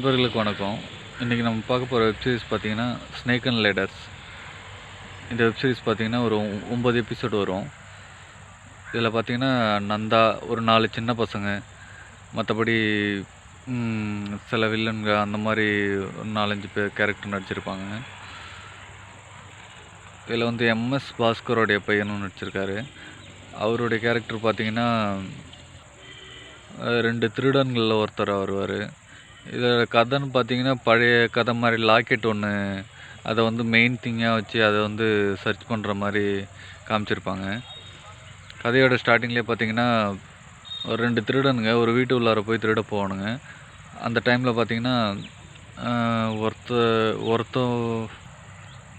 நண்பர்களுக்கு வணக்கம். இன்றைக்கி நம்ம பார்க்க போகிற வெப்சீரிஸ் பார்த்தீங்கன்னா ஸ்னேக் அண்ட் லேடர்ஸ் இந்த வெப்சீரிஸ் பார்த்தீங்கன்னா ஒரு ஒ- ஒம்பது எபிசோடு வரும். இதில் பார்த்தீங்கன்னா நந்தா ஒரு நாலு சின்ன பசங்க மற்றபடி சில வில்லன்க அந்த மாதிரி ஒரு நாலஞ்சு பேர் கேரக்டர் நடிச்சிருப்பாங்க. இதில் வந்து எம்எஸ் பாஸ்கரோடைய பையனும் நடிச்சிருக்காரு. அவருடைய கேரக்டர் பார்த்தீங்கன்னா ரெண்டு திருடன்களில் ஒருத்தர் வருவார். இதோட கதைன்னு பார்த்தீங்கன்னா பழைய கதை மாதிரி லாக்கெட் ஒன்று அதை வந்து மெயின் திங்காக வச்சு அதை வந்து சர்ச் பண்ணுற மாதிரி காமிச்சிருப்பாங்க. கதையோட ஸ்டார்டிங்லேயே பார்த்தீங்கன்னா ஒரு ரெண்டு திருடனுங்க ஒரு வீட்டு உள்ளார போய் திருட போவானுங்க. அந்த டைமில் பார்த்தீங்கன்னா ஒருத்த ஒருத்த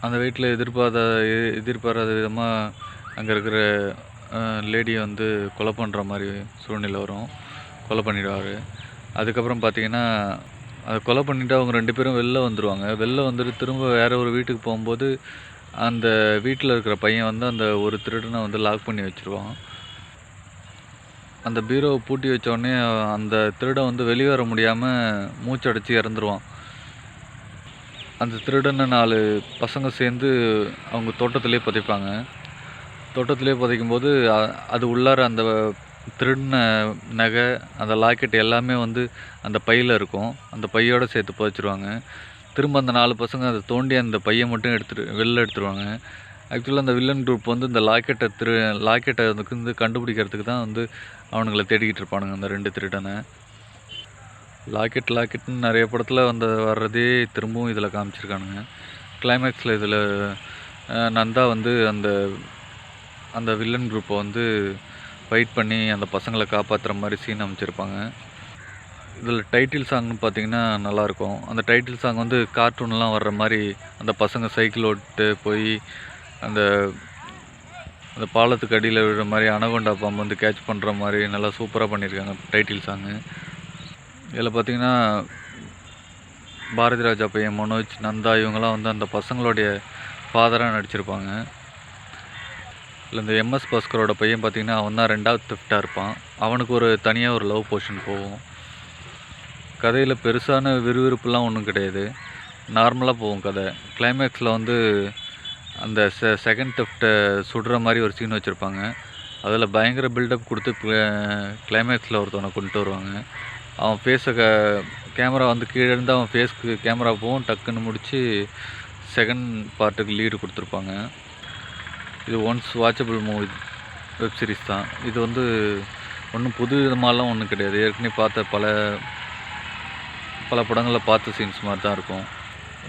அந்த வீட்டில் எதிர்பாராத எ- எதிர்பாராத விதமாக அங்கே இருக்கிற லேடியை வந்து கொலை பண்ணுற மாதிரி சூழ்நிலை வரும். கொலை பண்ணிடுவார். அதுக்கப்புறம் பார்த்தீங்கன்னா அதை கொலை பண்ணிவிட்டு அவங்க ரெண்டு பேரும் வெளில வந்துடுவாங்க வெளில வந்துட்டு திரும்ப வேறு ஒரு வீட்டுக்கு போகும்போது அந்த வீட்டில் இருக்கிற பையன் வந்து அந்த ஒரு திருடனை வந்து லாக் பண்ணி வச்சுருவான். அந்த பீரோவை பூட்டி வச்சோடனே அந்த திருடன் வந்து வெளியே வர முடியாமல் மூச்சடைச்சு இறந்துருவான். அந்த திருடனை நாலு பசங்க சேர்ந்து அவங்க தோட்டத்திலே புதைப்பாங்க. தோட்டத்திலே புதைக்கும்போது அது உள்ளார அந்த திருடின நகை அந்த லாக்கெட் எல்லாமே வந்து அந்த பையில் இருக்கும். அந்த பையோட சேர்த்து புதைச்சிருவாங்க. திரும்ப அந்த நாலு பசங்க அதை தோண்டி அந்த பையை மட்டும் எடுத்துட்டு வெளில எடுத்துருவாங்க. ஆக்சுவலாக அந்த வில்லன் குரூப் வந்து இந்த லாக்கெட்டை திரு லாக்கெட்டை வந்து கண்டுபிடிக்கிறதுக்கு தான் வந்து அவனுங்களை தேடிக்கிட்டு இருப்பானுங்க அந்த ரெண்டு திருடனை. லாக்கெட் லாக்கெட்னு நிறைய படத்தில் வந்து வர்றதே திரும்பவும் இதில் காமிச்சிருக்கானுங்க. கிளைமேக்ஸில் இதில் நந்தா வந்து அந்த அந்த வில்லன் குரூப்பை வந்து ஃபைட் பண்ணி அந்த பசங்களை காப்பாற்றுற மாதிரி சீன் அமைச்சிருப்பாங்க. இதில் டைட்டில் சாங்னு பார்த்தீங்கன்னா நல்லாயிருக்கும். அந்த டைட்டில் சாங் வந்து கார்ட்டூன்லாம் வர்ற மாதிரி அந்த பசங்க சைக்கிள் ஓட்டு போய் அந்த அந்த பாலத்துக்கு அடியில் விடுற மாதிரி அனகொண்டா பாம்பு வந்து கேட்ச் பண்ணுற மாதிரி நல்லா சூப்பராக பண்ணியிருக்காங்க டைட்டில் சாங்கு இதில் பார்த்தீங்கன்னா பாரதி ராஜா பையன் மனோஜ் நந்தா இவங்கெல்லாம் வந்து அந்த பசங்களுடைய ஃபாதராக நடிச்சிருப்பாங்க. இல்லை இந்த எம்எஸ் பாஸ்கரோட பையன் பார்த்தீங்கன்னா அவன் தான் ரெண்டாவது திஃப்ட்டாக இருப்பான். அவனுக்கு ஒரு தனியாக ஒரு லவ் போர்ஷன் போகும். கதையில் பெருசான விறுவிறுப்புலாம் ஒன்றும் கிடையாது. நார்மலாக போகும் கதை. கிளைமேக்ஸில் வந்து அந்த செ செகண்ட் டிஃப்ட்டை சுடுற மாதிரி ஒரு சீன் வச்சுருப்பாங்க. அதில் பயங்கர பில்டப் கொடுத்து கிளைமேக்ஸில் ஒருத்தவனை கொண்டு வருவாங்க. அவன் ஃபேஸை க கேமரா வந்து கீழே இருந்து அவன் ஃபேஸ்க்கு கேமரா போகும் டக்குன்னு முடித்து செகண்ட் பார்ட்டுக்கு லீடு கொடுத்துருப்பாங்க. இது once watchable movie web series தான். இது வந்து ஒன்றும் புது விதமாலாம் ஒன்றும் கிடையாது. ஏற்கனவே பார்த்த பல பல படங்களில் பார்த்த சீன்ஸ் மாதிரி தான் இருக்கும்.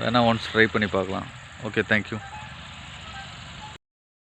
வேணால் ஒன்ஸ் ட்ரை பண்ணி பார்க்கலாம். Okay thank you